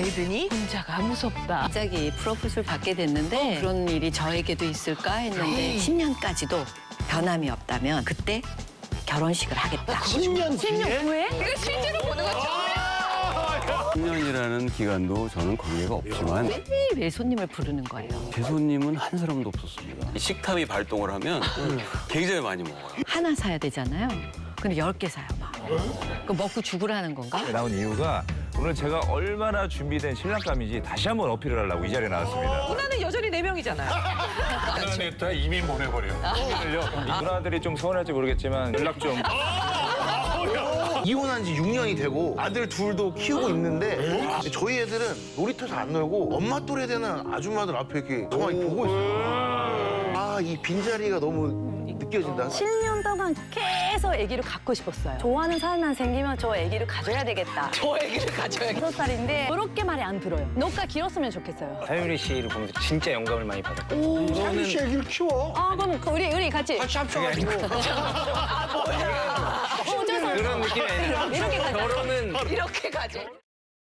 알더니 혼자가 무섭다. 갑자기 프로포즈를 받게 됐는데 그런 일이 저에게도 있을까 했는데 10년까지도 변함이 없다면 그때 결혼식을 하겠다. 10년 뒤에? 왜? 이거 실제로 보는 거 처음이야. 10년이라는 기간도 저는 관계가 없지만 왜 손님을 부르는 거예요? 제 손님은 한 사람도 없었습니다. 이 식탐이 발동을 하면 굉장히 많이 먹어요. 하나 사야 되잖아요. 근데 10개 사요, 막. 그 먹고 죽으라는 건가? 나온 이유가 오늘 제가 얼마나 준비된 신랑감인지 다시 한번 어필을 하려고 이 자리에 나왔습니다. 누나는 여전히 네명이잖아요 누나는 다 이미 보내버려. 누나들이 좀 서운할지 모르겠지만 연락 좀. 이혼한 지 6년이 되고 아들 둘도 키우고 있는데 근데 저희 애들은 놀이터에서 안 놀고 엄마 또래 되는 아줌마들 앞에 이렇게 가만히 보고 있어요. 아, 이 빈자리가 너무 느껴진다. 10년 동안 계속 아기를 갖고 싶었어요. 좋아하는 사람만 생기면 저 아기를 가져야 되겠다. 저 애기를 가져야겠다. 여섯 살인데 그렇게 말이 안 들어요. 너가 길었으면 좋겠어요. 하유리 씨를 보면서 진짜 영감을 많이 받았고 상윤 씨 애기를 키워. 아 그럼 그 우리 우리 같이. 같이 합쳐가지고 어, 어쩔 수 없어. 그런 느낌이 아니라 이렇게 가자. 결혼은 이렇게 가죠.